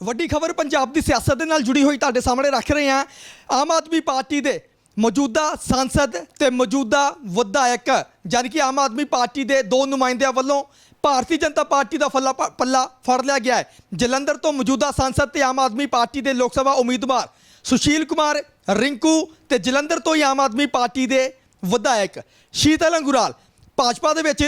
ਵੱਡੀ ਖਬਰ ਪੰਜਾਬ ਦੀ ਸਿਆਸਤ ਦੇ ਨਾਲ ਜੁੜੀ ਹੋਈ ਤੁਹਾਡੇ ਸਾਹਮਣੇ ਰੱਖ ਰਹੇ ਹਾਂ। ਆਮ ਆਦਮੀ ਪਾਰਟੀ ਦੇ ਮੌਜੂਦਾ ਸੰਸਦ ਤੇ ਮੌਜੂਦਾ ਵਿਧਾਇਕ ਯਾਨੀ ਕਿ ਆਮ ਆਦਮੀ ਪਾਰਟੀ ਦੇ ਦੋ ਨੁਮਾਇੰਦਿਆਂ ਵੱਲੋਂ ਭਾਰਤੀ ਜਨਤਾ ਪਾਰਟੀ ਦਾ ਫੱਲਾ ਪ- ਪੱਲਾ ਫੜ ਲਿਆ ਗਿਆ ਹੈ। ਜਲੰਧਰ ਤੋਂ ਮੌਜੂਦਾ ਸੰਸਦ ਤੇ ਆਮ ਆਦਮੀ ਪਾਰਟੀ ਦੇ ਲੋਕ ਸਭਾ ਉਮੀਦਵਾਰ ਸੁਸ਼ੀਲ ਕੁਮਾਰ ਰਿੰਕੂ ਤੇ ਜਲੰਧਰ ਤੋਂ ਹੀ ਆਮ ਆਦਮੀ ਪਾਰਟੀ ਦੇ ਵਿਧਾਇਕ ਸ਼ੀਤਲ ਅੰਗੁਰਾਲ। ਭਾਜਪਾ ਦੇ ਵਿੱਚ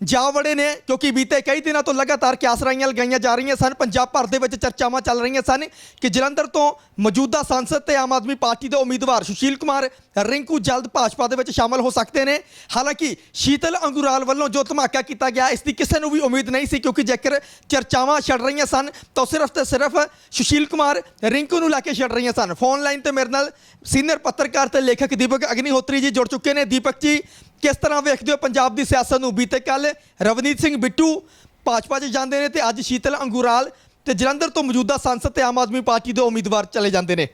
ਜਾ ਵੜੇ ਨੇ, ਕਿਉਂਕਿ ਬੀਤੇ ਕਈ ਦਿਨਾਂ ਤੋਂ ਲਗਾਤਾਰ ਕਿਆਸਰਾਈਆਂ ਲਗਾਈਆਂ ਜਾ ਰਹੀਆਂ ਸਨ, ਪੰਜਾਬ ਭਰ ਦੇ ਵਿੱਚ ਚਰਚਾਵਾਂ ਚੱਲ ਰਹੀਆਂ ਸਨ ਕਿ ਜਲੰਧਰ ਤੋਂ ਮੌਜੂਦਾ ਸੰਸਦ ਤੇ ਆਮ ਆਦਮੀ ਪਾਰਟੀ ਦੇ ਉਮੀਦਵਾਰ ਸੁਸ਼ੀਲ ਕੁਮਾਰ ਰਿੰਕੂ ਜਲਦ ਭਾਜਪਾ ਦੇ ਵਿੱਚ ਸ਼ਾਮਲ ਹੋ ਸਕਦੇ ਨੇ। ਹਾਲਾਂਕਿ ਸ਼ੀਤਲ ਅੰਗੁਰਾਲ ਵੱਲੋਂ ਜੋ ਧਮਾਕਾ ਕੀਤਾ ਗਿਆ, ਇਸ ਦੀ ਕਿਸੇ ਨੂੰ ਵੀ ਉਮੀਦ ਨਹੀਂ ਸੀ, ਕਿਉਂਕਿ ਜੇਕਰ ਚਰਚਾਵਾਂ ਛੜ ਰਹੀਆਂ ਸਨ, ਤਾਂ ਸਿਰਫ ਤੇ ਸਿਰਫ ਸੁਸ਼ੀਲ ਕੁਮਾਰ ਰਿੰਕੂ ਨੂੰ ਲੈ ਕੇ ਛੜ ਰਹੀਆਂ ਸਨ। ਫੋਨ ਲਾਈਨ ਤੇ ਮੇਰੇ ਨਾਲ ਸੀਨੀਅਰ ਪੱਤਰਕਾਰ ਤੇ ਲੇਖਕ ਦੀਪਕ ਅਗਨੀਹੋਤਰੀ ਜੀ ਜੁੜ ਚੁੱਕੇ ਨੇ। ਦੀਪਕ ਜੀ ਕਿਸ ਤਰ੍ਹਾਂ ਵੇਖਦੇ ਹੋ ਪੰਜਾਬ ਦੀ ਸਿਆਸਤ ਨੂੰ? ਬੀਤੇ ਕੱਲ ਰਵਨੀਤ ਸਿੰਘ ਬਿੱਟੂ ਭਾਜਪਾ 'ਚ ਜਾਂਦੇ ਨੇ ਤੇ ਅੱਜ ਸ਼ੀਤਲ ਅੰਗੂਰਾਲ ਤੇ ਜਲੰਧਰ ਤੋਂ ਮੌਜੂਦਾ ਸੰਸਦ ਤੇ ਆਮ ਆਦਮੀ ਪਾਰਟੀ ਦੇ ਉਮੀਦਵਾਰ ਚਲੇ ਜਾਂਦੇ ਨੇ।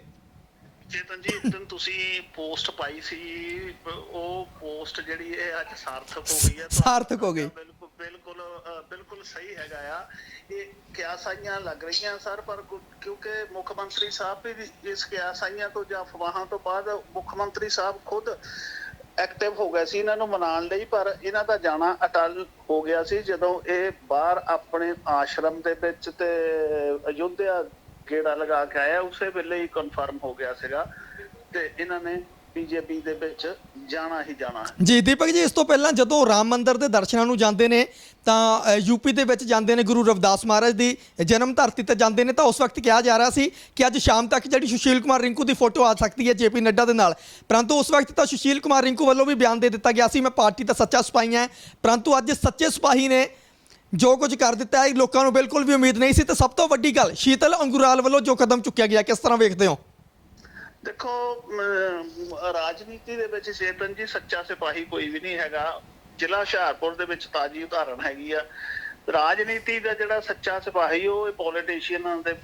ਚੇਤਨ ਜੀ ਇੱਕ ਦਿਨ ਤੁਸੀਂ ਪੋਸਟ ਪਾਈ ਸੀ ਉਹ ਪੋਸਟ ਜਿਹੜੀ ਹੈ ਅੱਜ ਸਾਰਥਕ ਹੋ ਗਈ ਹੈ। ਸਾਰਥਕ ਹੋ ਗਈ। ਬਿਲਕੁਲ ਬਿਲਕੁਲ ਬਿਲਕੁਲ ਸਹੀ ਹੈਗਾ ਆ। ਇਹ ਕਿਆਸਾਈਆਂ ਲੱਗ ਰਹੀਆਂ ਸਰ ਪਰ ਕਿਉਂਕਿ ਮੁੱਖ ਮੰਤਰੀ ਸਾਹਿਬ ਵੀ ਇਸ ਕਿਆਸਾਈਆਂ ਤੋਂ ਜਾਂ ਅਫਵਾਹਾਂ ਤੋਂ ਬਾਅਦ ਮੁੱਖ ਮੰਤਰੀ ਸਾਹਿਬ ਖੁਦ ਐਕਟਿਵ ਹੋ ਗਏ ਸੀ ਇਹਨਾਂ ਨੂੰ ਮਨਾਉਣ ਲਈ, ਪਰ ਇਹਨਾਂ ਦਾ ਜਾਣਾ ਅਟਲ ਹੋ ਗਿਆ ਸੀ ਜਦੋਂ ਇਹ ਬਾਹਰ ਆਪਣੇ ਆਸ਼ਰਮ ਦੇ ਵਿੱਚ ਤੇ ਅਯੁੱਧਿਆ ਗੇੜਾ ਲਗਾ ਕੇ ਆਇਆ, ਉਸੇ ਵੇਲੇ ਹੀ ਕਨਫਰਮ ਹੋ ਗਿਆ ਸੀਗਾ ਤੇ ਇਹਨਾਂ ਨੇ ਬੀਜੇਪੀ ਦੇ ਵਿੱਚ ਜਾਣਾ ਹੀ ਜਾਣਾ ਹੈ। ਜੀ, ਦੀਪਕ ਜੀ, ਇਸ ਤੋਂ ਪਹਿਲਾਂ ਜਦੋਂ ਰਾਮ ਮੰਦਿਰ ਦੇ ਦਰਸ਼ਨਾਂ ਨੂੰ ਜਾਂਦੇ ਨੇ, ਤਾਂ ਯੂਪੀ ਦੇ ਵਿੱਚ ਜਾਂਦੇ ਨੇ ਗੁਰੂ ਰਵਿਦਾਸ ਮਹਾਰਾਜ ਦੀ ਜਨਮ ਧਰਤੀ ਤੇ ਜਾਂਦੇ ਨੇ, ਤਾਂ ਉਸ ਵਕਤ ਕਿਹਾ ਜਾ ਰਿਹਾ ਸੀ ਕਿ ਅੱਜ ਸ਼ਾਮ ਤੱਕ ਜਿਹੜੀ ਸੁਸ਼ੀਲ ਕੁਮਾਰ ਰਿੰਕੂ ਦੀ ਫੋਟੋ ਆ ਸਕਦੀ ਹੈ ਜੇਪੀ ਨੱਡਾ ਦੇ ਨਾਲ। ਪਰੰਤੂ ਉਸ ਵਕਤ ਤਾਂ ਸੁਸ਼ੀਲ ਕੁਮਾਰ ਰਿੰਕੂ ਵੱਲੋਂ ਵੀ ਬਿਆਨ ਦੇ ਦਿੱਤਾ ਗਿਆ ਸੀ, ਮੈਂ ਪਾਰਟੀ ਦਾ ਸੱਚਾ ਸਿਪਾਹੀ ਹਾਂ, ਪਰੰਤੂ ਅੱਜ ਸੱਚੇ ਸਿਪਾਹੀ ਨੇ ਜੋ ਕੁਝ ਕਰ ਦਿੱਤਾ ਹੈ, ਲੋਕਾਂ ਨੂੰ ਬਿਲਕੁਲ ਵੀ ਉਮੀਦ ਨਹੀਂ ਸੀ। ਤੇ ਸਭ ਤੋਂ ਵੱਡੀ ਗੱਲ, ਸ਼ੀਤਲ ਅੰਗੁਰਾਲ ਵੱਲੋਂ ਜੋ ਕਦਮ ਚੁੱਕਿਆ ਗਿਆ, ਕਿਸ ਤਰ੍ਹਾਂ ਵੇਖਦੇ ਹੋ? ਦੇਖੋ ਰਾਜਨੀਤੀ ਦੇ ਵਿੱਚ ਚੇਤਨ ਜੀ ਸੱਚਾ ਸਿਪਾਹੀ ਕੋਈ ਵੀ ਨਹੀਂ ਹੈਗਾ। ਜ਼ਿਲ੍ਹਾ ਹੁਸ਼ਿਆਰਪੁਰ ਦੇ ਵਿੱਚ ਤਾਜੀ ਉਦਾਹਰਣ ਹੈਗੀ ਆ। ਰਾਜਨੀਤੀ ਦਾ ਜਿਹੜਾ ਸੱਚਾ ਸਿਪਾਹੀ, ਉਹ ਪੋਲੀਟੀਸ਼ੀਅਨਾਂ ਦੇ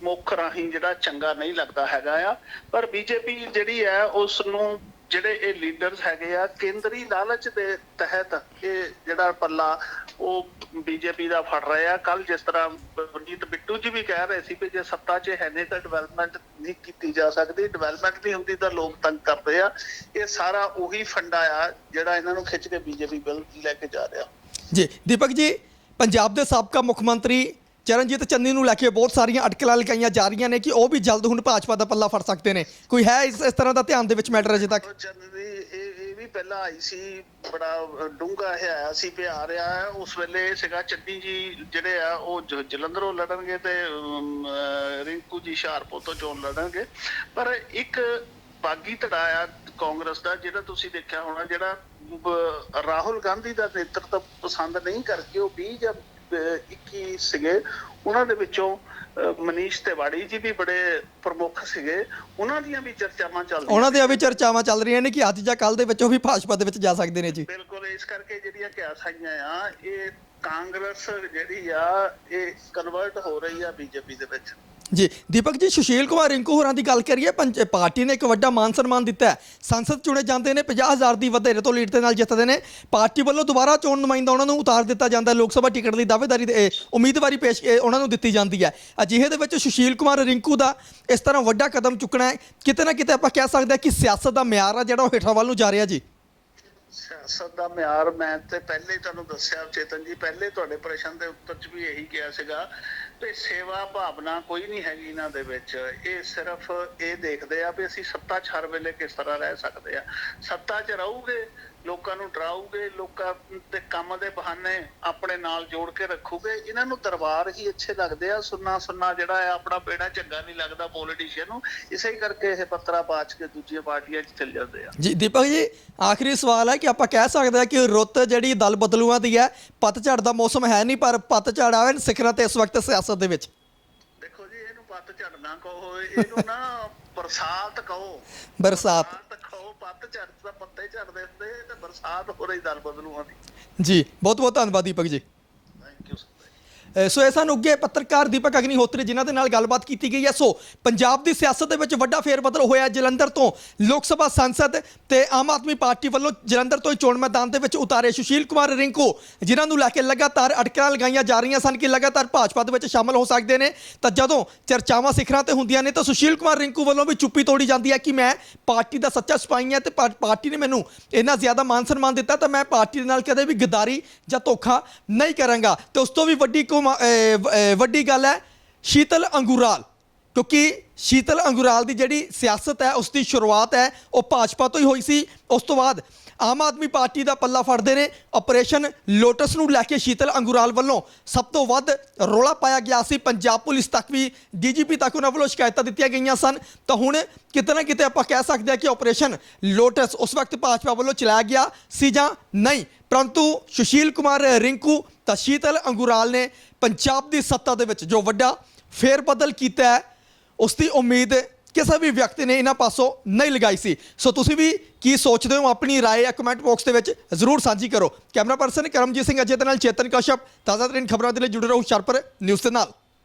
ਮੁੱਖ ਰਾਹੀਂ ਜਿਹੜਾ ਚੰਗਾ ਨਹੀਂ ਲੱਗਦਾ ਹੈਗਾ ਆ। ਪਰ ਬੀਜੇਪੀ ਜਿਹੜੀ ਹੈ ਉਸ ਨੂੰ ਜਿਹੜੇ ਇਹ ਲੀਡਰਸ ਹੈਗੇ ਆ, ਕੇਂਦਰੀ ਲਾਲਚ ਦੇ ਤਹਿਤ ਇਹ ਜਿਹੜਾ ਪੱਲਾ ਉਹ ਬੀਜੇਪੀ ਦਾ ਫੜ ਰਹੇ ਕੱਲ ਜਿਸ ਤਰ੍ਹਾਂ ਵਰਜੀਤ ਬਿੱਟੂ ਜੀ ਵੀ ਕਹਿ ਰਹੇ ਸੀ ਕਿ ਜੇ ਸੱਤਾ 'ਚ ਹੈ ਨਹੀਂ ਤਾਂ ਡਿਵੈਲਪਮੈਂਟ ਨਹੀਂ ਕੀਤੀ ਜਾ ਸਕਦੀ। ਡਿਵੈਲਪਮੈਂਟ ਨਹੀਂ ਹੁੰਦੀ ਤਾਂ ਲੋਕ ਤੰਗ ਕਰਦੇ ਆ। ਇਹ ਸਾਰਾ ਉਹੀ ਫੰਡਾ ਆ ਜਿਹੜਾ ਇਹਨਾਂ ਨੂੰ ਖਿੱਚ ਕੇ ਬੀਜੇਪੀ ਬਿੱਲ ਲੈ ਕੇ ਜਾ ਰਿਹਾ। ਜੀ, ਦੀਪਕ ਜੀ, ਪੰਜਾਬ ਦੇ ਸਾਬਕਾ ਮੁੱਖ ਮੰਤਰੀ ਚਰਨਜੀਤ ਚੰਨੀ ਨੂੰ ਲੈ ਕੇ ਬਹੁਤ ਸਾਰੀਆਂ ਅਟਕਲਾਂ ਲਗਾਈਆਂ ਜਾ ਰਹੀਆਂ ਨੇ ਕਿ ਉਹ ਵੀ ਜਲਦ ਹੁਣ ਭਾਜਪਾ ਦਾ ਪੱਲਾ ਫੜ ਸਕਦੇ ਨੇ। ਕੋਈ ਹੈ ਇਸ ਇਸ ਤਰ੍ਹਾਂ ਦਾ ਧਿਆਨ ਦੇ ਵਿੱਚ ਮੈਟਰ ਅਜੇ ਤੱਕ? ਉਹ ਇਹ ਇਹ ਵੀ ਪਹਿਲਾਂ ਆਈ ਸੀ, ਬੜਾ ਡੂੰਗਾ ਇਹ ਆਇਆ ਸੀ, ਪਿਆਰ ਆ। ਉਸ ਵੇਲੇ ਇਹ ਚੰਨੀ ਜੀ ਜਿਹੜੇ ਆ, ਉਹ ਜਲੰਧਰੋਂ ਲੜਨਗੇ ਤੇ ਰਿੰਕੂ ਜੀ ਹੁਸ਼ਿਆਰਪੁਰ ਤੋਂ ਚੋਣ ਲੜਨਗੇ। ਪਰ ਇੱਕ ਬਾਗੀ ਧੜਾ ਆ ਕਾਂਗਰਸ ਦਾ, ਜਿਹੜਾ ਤੁਸੀਂ ਦੇਖਿਆ ਹੋਣਾ, ਜਿਹੜਾ ਰਾਹੁਲ ਗਾਂਧੀ ਦਾ ਨੇਤਰਤਵ ਪਸੰਦ ਨਹੀਂ ਕਰਕੇ ਉਹ 20 ਜਾਂ 21 ਸੀਗੇ। ਉਹਨਾਂ ਦੇ ਵਿੱਚੋਂ ਮਨੀਸ਼ ਤਿਵਾੜੀ ਜੀ ਵੀ ਬੜੇ ਪ੍ਰਮੁੱਖ ਸੀਗੇ। ਉਹਨਾਂ ਦੀਆਂ ਵੀ ਚਰਚਾਵਾਂ ਚੱਲਦੀਆਂ ਉਹਨਾਂ ਦੀਆਂ ਵੀ ਚਰਚਾਵਾਂ ਚੱਲ ਰਹੀਆਂ ਨੇ ਕਿ ਅੱਜ ਜਾਂ ਕੱਲ ਦੇ ਵਿੱਚ ਉਹ ਵੀ ਭਾਜਪਾ ਦੇ ਵਿੱਚ ਜਾ ਸਕਦੇ ਨੇ ਜੀ। ਬਿਲਕੁਲ ਇਸ ਕਰਕੇ ਜਿਹੜੀਆਂ ਕਿਆਸਾਈਆਂ ਆ ਇਹ ਕਾਂਗਰਸ ਜਿਹੜੀ ਆ ਇਹ ਕਨਵਰਟ ਹੋ ਰਹੀ ਆ ਬੀਜੇਪੀ ਦੇ ਵਿੱਚ। ਜੀ, ਦੀਪਕ ਜੀ, ਸੁਸ਼ੀਲ ਕੁਮਾਰ, ਰਿੰਕੂ ਹੋਰਾਂ ਦੀ ਗੱਲ ਕਰੀਏ, ਪੰਜ, ਪਾਰਟੀ ਨੇ ਇੱਕ ਵੱਡਾ ਮਾਨ ਸਨਮਾਨ ਦਿੱਤਾ ਹੈ। ਸੰਸਦ ਚੁਣੇ ਜਾਂਦੇ ਨੇ 50000 ਦੀ ਵਧੇਰੇ ਤੋਂ ਲੀਡ ਦੇ ਨਾਲ ਜਿੱਤਦੇ ਨੇ। ਪਾਰਟੀ ਵੱਲੋਂ ਦੁਬਾਰਾ ਚੋਣ ਨੁਮਾਇੰਦਾ ਉਹਨਾਂ ਨੂੰ ਉਤਾਰ ਦਿੱਤਾ ਜਾਂਦਾ ਹੈ। ਲੋਕ ਸਭਾ ਟਿਕਟ ਦੀ ਦਾਅਵੇਦਾਰੀ ਦੇ- ਇਹ ਉਮੀਦਵਾਰੀ ਪੇਸ਼, ਇਹ ਉਹਨਾਂ ਨੂੰ ਦਿੱਤੀ ਜਾਂਦੀ ਹੈ। ਅਜਿਹੇ ਦੇ ਵਿੱਚ ਸੁਸ਼ੀਲ ਕੁਮਾਰ, ਰਿੰਕੂ ਦਾ ਇਸ ਤਰ੍ਹਾਂ ਵੱਡਾ ਕਦਮ ਚੁੱਕਣਾ ਹੈ। ਕਿਤੇ ਨਾ ਕਿਤੇ ਆਪਾਂ ਕਹਿ ਸਕਦੇ ਹਾਂ ਕਿ ਸਿਆਸਤ ਦਾ ਮਿਆਰ ਆ ਜਿਹੜਾ ਉਹ ਹੇਠਾਂ ਵੱਲ ਨੂੰ ਜਾ ਰਿਹਾ ਜੀ। ਸਿਆਸਤ ਦਾ ਮਿਆਰ ਮੈਂ ਤੇ ਪਹਿਲੇ ਹੀ ਤੁਹਾਨੂੰ ਦੱਸਿਆ, ਚੇਤਨ ਜੀ, ਪਹਿਲੇ ਤੁਹਾਡੇ ਪ੍ਰਸ਼ਨ ਦੇ ਉੱਤਰ 'ਚ ਵੀ ਇਹੀ ਕਿਹਾ ਸੀਗਾ ਤੇ ਸੇਵਾ ਭਾਵਨਾ ਕੋਈ ਨਹੀਂ ਹੈਗੀ ਇਹਨਾਂ ਦੇ ਵਿੱਚ। ਇਹ ਸਿਰਫ ਇਹ ਦੇਖਦੇ ਆ ਵੀ ਅਸੀਂ ਸੱਤਾ 'ਚ ਹਰ ਵੇਲੇ ਕਿਸ ਤਰ੍ਹਾਂ ਰਹਿ ਸਕਦੇ ਆ। ਸੱਤਾ 'ਚ ਰਹੂਗੇ ਲੋਕਾਂ ਨੂੰ ਡਰਾਉਗੇ ਲੋਕਾਂ ਦੇ ਕੰਮ ਦੇ ਬਹਾਨੇ ਆਪਣੇ ਨਾਲ ਜੋੜ ਕੇ ਰੱਖੂਗੇ? ਇਹਨਾਂ ਨੂੰ ਦਰਬਾਰ ਹੀ ਅੱਛੇ ਲੱਗਦੇ ਆ ਸੁੰਨਾ ਸੁੰਨਾ ਜਿਹੜਾ ਹੈ ਆਪਣਾ ਬੇੜਾ ਚੰਗਾ ਨਹੀਂ ਲੱਗਦਾ ਪੋਲੀਟੀਸ਼ੀਅਨ ਨੂੰ। ਇਸੇ ਹੀ ਕਰਕੇ ਇਹ ਪੱਤਰਾ ਬਾਚ ਕੇ ਦੂਜੀਆਂ ਪਾਰਟੀਆਂ 'ਚ ਚਲ ਜਾਂਦੇ ਆ। ਜੀ, ਦੀਪਕ ਜੀ, ਆਖਰੀ ਸਵਾਲ ਹੈ ਕਿ ਆਪਾਂ ਕਹਿ ਸਕਦੇ ਹਾਂ ਕਿ ਰੁੱਤ ਜਿਹੜੀ ਦਲ ਬਦਲੂਆਂ ਦੀ ਹੈ, ਪਤਝੜ ਦਾ ਮੌਸਮ ਹੈ ਨਹੀਂ, ਪਰ ਪਤਝੜ ਆਵੇ ਸਿਖਰਾਂ ਤੇ ਇਸ ਵਕਤ ਸਿਆਸਤ ਦੇ ਵਿੱਚ। ਪੱਤ ਝੜਨਾ ਕਹੋ ਇਹਨੂੰ ਨਾ ਬਰਸਾਤ ਕਹੋ। ਬਰਸਾਤ। ਕਹੋ ਪੱਤ ਝੜ ਤਾਂ ਪੱਤੇ ਝੜਦੇ ਹੁੰਦੇ ਤੇ ਬਰਸਾਤ ਹੋ ਰਹੀ ਦਲ ਬਦਲੂਆਂ ਦੀ। ਜੀ ਬਹੁਤ ਬਹੁਤ ਧੰਨਵਾਦ ਦੀਪਕ ਜੀ। ਸੋ ਇਹ ਸਨ ਉੱਗੇ ਪੱਤਰਕਾਰ ਦੀਪਕ ਅਗਨੀਹੋਤਰੀ, ਜਿਨ੍ਹਾਂ ਦੇ ਨਾਲ ਗੱਲਬਾਤ ਕੀਤੀ ਗਈ ਹੈ। ਸੋ ਪੰਜਾਬ ਦੀ ਸਿਆਸਤ ਦੇ ਵਿੱਚ ਵੱਡਾ ਫੇਰ ਬਦਲ ਹੋਇਆ ਜਲੰਧਰ ਤੋਂ ਲੋਕ ਸਭਾ ਸੰਸਦ ਤੇ ਆਮ ਆਦਮੀ ਪਾਰਟੀ ਵੱਲੋਂ ਜਲੰਧਰ ਤੋਂ ਹੀ ਚੋਣ ਮੈਦਾਨ ਦੇ ਵਿੱਚ ਉਤਾਰੇ ਸੁਸ਼ੀਲ ਕੁਮਾਰ ਰਿੰਕੂ, ਜਿਨ੍ਹਾਂ ਨੂੰ ਲੈ ਕੇ ਲਗਾਤਾਰ ਅਟਕਲਾਂ ਲਗਾਈਆਂ ਜਾ ਰਹੀਆਂ ਸਨ ਕਿ ਲਗਾਤਾਰ ਭਾਜਪਾ ਦੇ ਵਿੱਚ ਸ਼ਾਮਲ ਹੋ ਸਕਦੇ ਨੇ। ਤਾਂ ਜਦੋਂ ਚਰਚਾਵਾਂ ਸਿਖਰਾਂ ਤੇ ਹੁੰਦੀਆਂ ਨੇ, ਤਾਂ ਸੁਸ਼ੀਲ ਕੁਮਾਰ ਰਿੰਕੂ ਵੱਲੋਂ ਵੀ ਚੁੱਪੀ ਤੋੜੀ ਜਾਂਦੀ ਹੈ ਕਿ ਮੈਂ ਪਾਰਟੀ ਦਾ ਸੱਚਾ ਸਿਪਾਹੀ ਹਾਂ ਤੇ ਪਾਰਟੀ ਨੇ ਮੈਨੂੰ ਇੰਨਾ ਜ਼ਿਆਦਾ ਮਾਨ ਸਨਮਾਨ ਦਿੱਤਾ, ਤਾਂ ਮੈਂ ਪਾਰਟੀ ਦੇ ਨਾਲ ਕਦੇ ਵੀ ਗਦਾਰੀ ਜਾਂ ਧੋਖਾ ਨਹੀਂ ਕਰਾਂਗਾ। ਤੇ ਉਸ ਤੋਂ ਵੀ ਵੱਡੀ ਕੌਮਾ- ਵੱਡੀ ਗੱਲ ਹੈ, ਸ਼ੀਤਲ ਅੰਗੂਰਾਲ। ਕਿਉਂਕਿ ਸ਼ੀਤਲ ਅੰਗੂਰਾਲ ਦੀ ਜਿਹੜੀ ਸਿਆਸਤ ਹੈ, ਉਸ ਦੀ ਸ਼ੁਰੂਆਤ ਹੈ, ਉਹ ਭਾਜਪਾ ਤੋਂ ਹੀ ਹੋਈ ਸੀ। ਉਸ ਤੋਂ ਬਾਅਦ ਆਮ ਆਦਮੀ ਪਾਰਟੀ ਦਾ ਪੱਲਾ ਫੜਦੇ ਨੇ। ਆਪਰੇਸ਼ਨ ਲੋਟਸ ਨੂੰ ਲੈ ਕੇ ਸ਼ੀਤਲ ਅੰਗੂਰਾਲ ਵੱਲੋਂ ਸਭ ਤੋਂ ਵੱਧ ਰੋਲਾ ਪਾਇਆ ਗਿਆ ਸੀ। ਪੰਜਾਬ ਪੁਲਿਸ ਤੱਕ ਵੀ, ਡੀਜੀਪੀ ਤੱਕ ਉਹਨਾਂ ਵੱਲੋਂ ਸ਼ਿਕਾਇਤਾਂ ਦਿੱਤੀਆਂ ਗਈਆਂ ਸਨ। ਤਾਂ ਹੁਣ ਕਿਤੇ ਨਾ ਕਿਤੇ ਆਪਾਂ ਕਹਿ ਸਕਦੇ ਹਾਂ ਕਿ ਆਪਰੇਸ਼ਨ ਲੋਟਸ ਉਸ ਵਕਤ ਭਾਜਪਾ ਵੱਲੋਂ ਚਲਾਇਆ ਗਿਆ ਸੀ ਜਾਂ ਨਹੀਂ। ਪਰੰਤੂ ਸੁਸ਼ੀਲ ਕੁਮਾਰ ਰਿੰਕੂ ਤਾਂ ਸ਼ੀਤਲ ਅੰਗੂਰਾਲ ਨੇ ਪੰਜਾਬ ਦੀ ਸੱਤਾ ਦੇ ਵਿੱਚ ਜੋ ਵੱਡਾ ਫੇਰ ਬਦਲ ਕੀਤਾ ਹੈ ਉਸ ਦੀ ਉਮੀਦ ਕਿਸੇ ਵੀ ਵਿਅਕਤੀ ਨੇ ਇਹਨਾਂ ਪਾਸੋਂ ਨਹੀਂ ਲਗਾਈ ਸੀ ਸੋ ਤੁਸੀਂ ਵੀ ਕੀ ਸੋਚਦੇ ਹੋ ਆਪਣੀ رائے ਕਮੈਂਟ ਬਾਕਸ ਦੇ ਵਿੱਚ ਜ਼ਰੂਰ ਸਾਂਝੀ ਕਰੋ ਕੈਮਰਾ ਪਰਸਨ ਕਰਮਜੀਤ ਸਿੰਘ ਅਜੇ ਦੇ ਨਾਲ ਚੇਤਨ ਕਸ਼ਪ ਤਾਜ਼ਾ ਤਰੀਨ ਖਬਰਾਂ ਦੇ ਲਈ ਜੁੜੇ ਰਹੋ ਹੁਸ਼ਿਆਰਪੁਰ ਨਿਊਜ਼ ਦੇ ਨਾਲ